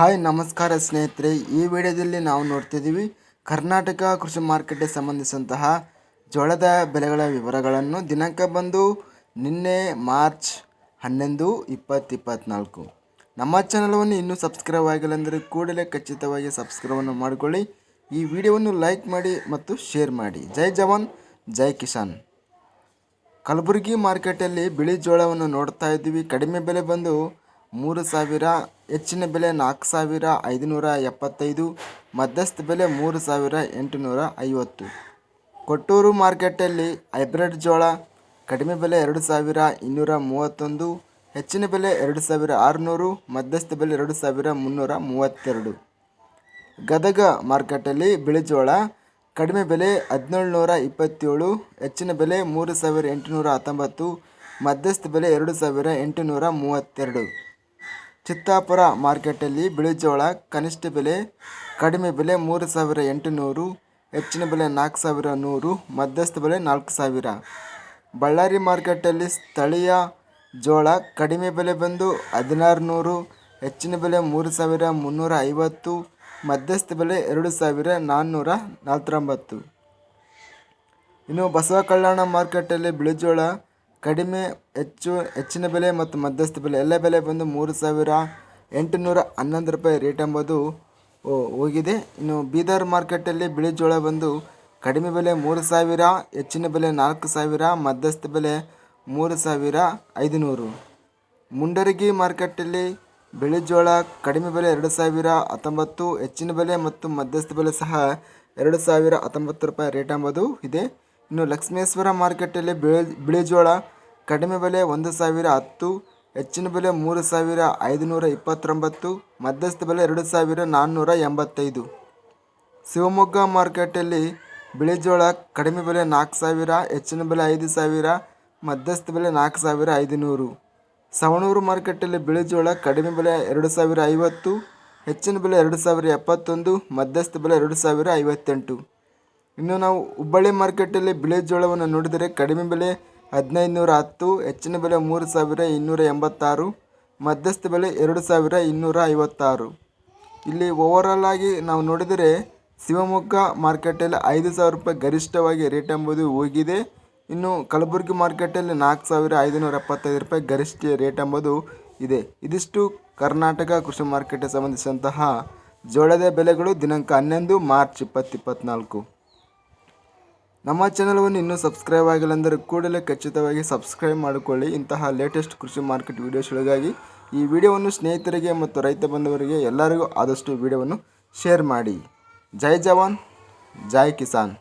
Hi, ನಮಸ್ಕಾರ ಸ್ನೇಹಿತರೆ. ಈ ವಿಡಿಯೋದಲ್ಲಿ ನಾವು ನೋಡ್ತಿದ್ದೀವಿ ಕರ್ನಾಟಕ ಕೃಷಿ ಮಾರ್ಕೆಟ್ಗೆ ಸಂಬಂಧಿಸಿದಂತಹ ಜೋಳದ ಬೆಲೆಗಳ ವಿವರಗಳನ್ನು. ದಿನಾಂಕ ಬಂದು ನಿನ್ನೆ ಮಾರ್ಚ್ ಹನ್ನೊಂದು, ಇಪ್ಪತ್ತು ಇಪ್ಪತ್ತ್ನಾಲ್ಕು ನಮ್ಮ ಚಾನಲವನ್ನು ಇನ್ನೂ ಸಬ್ಸ್ಕ್ರೈಬ್ ಆಗಿಲ್ಲ ಅಂದರೆ ಕೂಡಲೇ ಖಚಿತವಾಗಿ ಸಬ್ಸ್ಕ್ರೈಬನ್ನು ಮಾಡಿಕೊಳ್ಳಿ. ಈ ವಿಡಿಯೋವನ್ನು ಲೈಕ್ ಮಾಡಿ ಮತ್ತು ಶೇರ್ ಮಾಡಿ. ಜೈ ಜವಾನ್, ಜೈ ಕಿಸಾನ್. ಕಲಬುರಗಿ ಮಾರ್ಕೆಟಲ್ಲಿ ಬಿಳಿ ಜೋಳವನ್ನು ನೋಡ್ತಾ ಇದ್ದೀವಿ. ಕಡಿಮೆ ಬೆಲೆ ಬಂದು ಮೂರು ಸಾವಿರ ಹೆಚ್ಚಿನ ಬೆಲೆ ನಾಲ್ಕು ಸಾವಿರ ಐದುನೂರ ಎಪ್ಪತ್ತೈದು, ಮಧ್ಯಸ್ಥ ಬೆಲೆ ಮೂರು ಸಾವಿರ ಎಂಟುನೂರ ಐವತ್ತು. ಕೊಟ್ಟೂರು ಮಾರ್ಕೆಟಲ್ಲಿ ಹೈಬ್ರಿಡ್ ಜೋಳ ಕಡಿಮೆ ಬೆಲೆ ಎರಡು ಸಾವಿರ ಇನ್ನೂರ ಮೂವತ್ತೊಂದು, ಹೆಚ್ಚಿನ ಬೆಲೆ ಎರಡು ಸಾವಿರ ಆರುನೂರು, ಮಧ್ಯಸ್ಥ ಬೆಲೆ ಎರಡು ಸಾವಿರ ಮುನ್ನೂರ ಮೂವತ್ತೆರಡು. ಗದಗ ಮಾರ್ಕೆಟಲ್ಲಿ ಬಿಳಿಜೋಳ ಕಡಿಮೆ ಬೆಲೆ ಹದಿನೇಳು ನೂರ ಇಪ್ಪತ್ತೇಳು, ಹೆಚ್ಚಿನ ಬೆಲೆ ಮೂರು ಸಾವಿರ ಎಂಟುನೂರ ಹತ್ತೊಂಬತ್ತು, ಮಧ್ಯಸ್ಥ ಬೆಲೆ ಎರಡು ಸಾವಿರ ಎಂಟುನೂರ ಮೂವತ್ತೆರಡು. ಚಿತ್ತಾಪುರ ಮಾರ್ಕೆಟಲ್ಲಿ ಬಿಳಿಜೋಳ, ಕನಿಷ್ಠ ಬೆಲೆ ಕಡಿಮೆ ಬೆಲೆ ಮೂರು ಸಾವಿರ ಎಂಟುನೂರು, ಹೆಚ್ಚಿನ ಬೆಲೆ ನಾಲ್ಕು ಸಾವಿರ ನೂರು, ಮಧ್ಯಸ್ಥ ಬೆಲೆ ನಾಲ್ಕು ಸಾವಿರ. ಬಳ್ಳಾರಿ ಮಾರ್ಕೆಟಲ್ಲಿ ಸ್ಥಳೀಯ ಜೋಳ ಕಡಿಮೆ ಬೆಲೆ ಬಂದು ಹದಿನಾರು ನೂರು ಹೆಚ್ಚಿನ ಬೆಲೆ ಮೂರು ಸಾವಿರ ಮುನ್ನೂರ ಐವತ್ತು, ಮಧ್ಯಸ್ಥ ಬೆಲೆ ಎರಡು ಸಾವಿರ ನಾನ್ನೂರ ನಲ್ವತ್ತೊಂಬತ್ತು. ಇನ್ನು ಬಸವ ಕಲ್ಯಾಣ ಮಾರ್ಕೆಟಲ್ಲಿ ಬಿಳಿಜೋಳ ಕಡಿಮೆ, ಹೆಚ್ಚು, ಹೆಚ್ಚಿನ ಬೆಲೆ ಮತ್ತು ಮಧ್ಯಸ್ಥ ಬೆಲೆ. ಎಲ್ಲ ಬೆಲೆ ಬಂದು ಮೂರು ಸಾವಿರ ಎಂಟುನೂರ ಹನ್ನೊಂದು ರೂಪಾಯಿ ರೇಟ್ ಎಂಬುದು ಹೋಗಿದೆ. ಇನ್ನು ಬೀದರ್ ಮಾರ್ಕೆಟಲ್ಲಿ ಬಿಳಿಜೋಳ ಬಂದು ಕಡಿಮೆ ಬೆಲೆ ಮೂರು ಸಾವಿರ, ಹೆಚ್ಚಿನ ಬೆಲೆ ನಾಲ್ಕು ಸಾವಿರ, ಮಧ್ಯಸ್ಥ ಬೆಲೆ ಮೂರು ಸಾವಿರ ಐದುನೂರು. ಮುಂಡರಗಿ ಮಾರ್ಕೆಟಲ್ಲಿ ಬಿಳಿಜೋಳ ಕಡಿಮೆ ಬೆಲೆ ಎರಡು ಸಾವಿರ ಹತ್ತೊಂಬತ್ತು, ಹೆಚ್ಚಿನ ಬೆಲೆ ಮತ್ತು ಮಧ್ಯಸ್ಥ ಬೆಲೆ ಸಹ ಎರಡು ಸಾವಿರ ಹತ್ತೊಂಬತ್ತು ರೂಪಾಯಿ ರೇಟ್ ಎಂಬುದು ಇದೆ. ಇನ್ನು ಲಕ್ಷ್ಮೇಶ್ವರ ಮಾರುಕಟ್ಟೆಯಲ್ಲಿ ಬಿಳಿ ಬಿಳಿ ಜೋಳ ಕಡಿಮೆ ಬೆಲೆ ಒಂದು ಸಾವಿರ ಹತ್ತು, ಹೆಚ್ಚಿನ ಬೆಲೆ ಮೂರು ಸಾವಿರ ಐದುನೂರ ಇಪ್ಪತ್ತೊಂಬತ್ತು, ಮಧ್ಯಸ್ಥ ಬೆಲೆ ಎರಡು ಸಾವಿರ ನಾನ್ನೂರ ಎಂಬತ್ತೈದು. ಶಿವಮೊಗ್ಗ ಮಾರುಕಟ್ಟೆಯಲ್ಲಿ ಬಿಳಿ ಜೋಳ ಕಡಿಮೆ ಬೆಲೆ ನಾಲ್ಕು ಸಾವಿರ, ಹೆಚ್ಚಿನ ಬೆಲೆ ಐದು ಸಾವಿರ, ಮಧ್ಯಸ್ಥ ಬೆಲೆ ನಾಲ್ಕು ಸಾವಿರ ಐದುನೂರು. ಸವಣೂರು ಮಾರ್ಕೆಟಲ್ಲಿ ಬಿಳಿಜೋಳ ಕಡಿಮೆ ಬೆಲೆ ಎರಡು ಸಾವಿರ ಐವತ್ತು, ಹೆಚ್ಚಿನ ಬೆಲೆ ಎರಡು ಸಾವಿರ ಎಪ್ಪತ್ತೊಂದು, ಮಧ್ಯಸ್ಥ ಬೆಲೆ ಎರಡು ಸಾವಿರ ಐವತ್ತೆಂಟು. ಇನ್ನು ನಾವು ಹುಬ್ಬಳ್ಳಿ ಮಾರ್ಕೆಟಲ್ಲಿ ಬಿಳಿ ಜೋಳವನ್ನು ನೋಡಿದರೆ ಕಡಿಮೆ ಬೆಲೆ ಹದಿನೈದು ನೂರ ಹತ್ತು, ಹೆಚ್ಚಿನ ಬೆಲೆ ಮೂರು ಸಾವಿರ ಇನ್ನೂರ ಎಂಬತ್ತಾರು, ಮಧ್ಯಸ್ಥ ಬೆಲೆ ಎರಡು ಸಾವಿರ ಇನ್ನೂರ ಐವತ್ತಾರು. ಇಲ್ಲಿ ಓವರಾಲ್ ಆಗಿ ನಾವು ನೋಡಿದರೆ ಶಿವಮೊಗ್ಗ ಮಾರ್ಕೆಟಲ್ಲಿ ಐದು ಸಾವಿರ ರೂಪಾಯಿ ಗರಿಷ್ಠವಾಗಿ ರೇಟ್ ಎಂಬುದು ಹೋಗಿದೆ. ಇನ್ನು ಕಲಬುರಗಿ ಮಾರ್ಕೆಟಲ್ಲಿ ನಾಲ್ಕು ಸಾವಿರ ಐದುನೂರ ಎಪ್ಪತ್ತೈದು ರೂಪಾಯಿ ಗರಿಷ್ಠ ರೇಟ್ ಎಂಬುದು ಇದೆ. ಇದಿಷ್ಟು ಕರ್ನಾಟಕ ಕೃಷಿ ಮಾರ್ಕೆಟ್ಗೆ ಸಂಬಂಧಿಸಿದಂತಹ ಜೋಳದ ಬೆಲೆಗಳು ದಿನಾಂಕ ಹನ್ನೊಂದು ಮಾರ್ಚ್ ಇಪ್ಪತ್ತು ಇಪ್ಪತ್ತ್ನಾಲ್ಕು ನಮ್ಮ ಚಾನಲ್ವನ್ನು ಇನ್ನೂ ಸಬ್ಸ್ಕ್ರೈಬ್ ಆಗಿಲ್ಲ ಅಂದರೆ ಕೂಡಲೇ ಖಚಿತವಾಗಿ ಸಬ್ಸ್ಕ್ರೈಬ್ ಮಾಡಿಕೊಳ್ಳಿ. ಇಂತಹ ಲೇಟೆಸ್ಟ್ ಕೃಷಿ ಮಾರ್ಕೆಟ್ ವೀಡಿಯೋಸ್ಗಳಿಗಾಗಿ ಈ ವಿಡಿಯೋವನ್ನು ಸ್ನೇಹಿತರಿಗೆ ಮತ್ತು ರೈತ ಬಂಧುವರಿಗೆ ಎಲ್ಲರಿಗೂ ಆದಷ್ಟು ವಿಡಿಯೋವನ್ನು ಶೇರ್ ಮಾಡಿ. ಜೈ ಜವಾನ್, ಜೈ ಕಿಸಾನ್.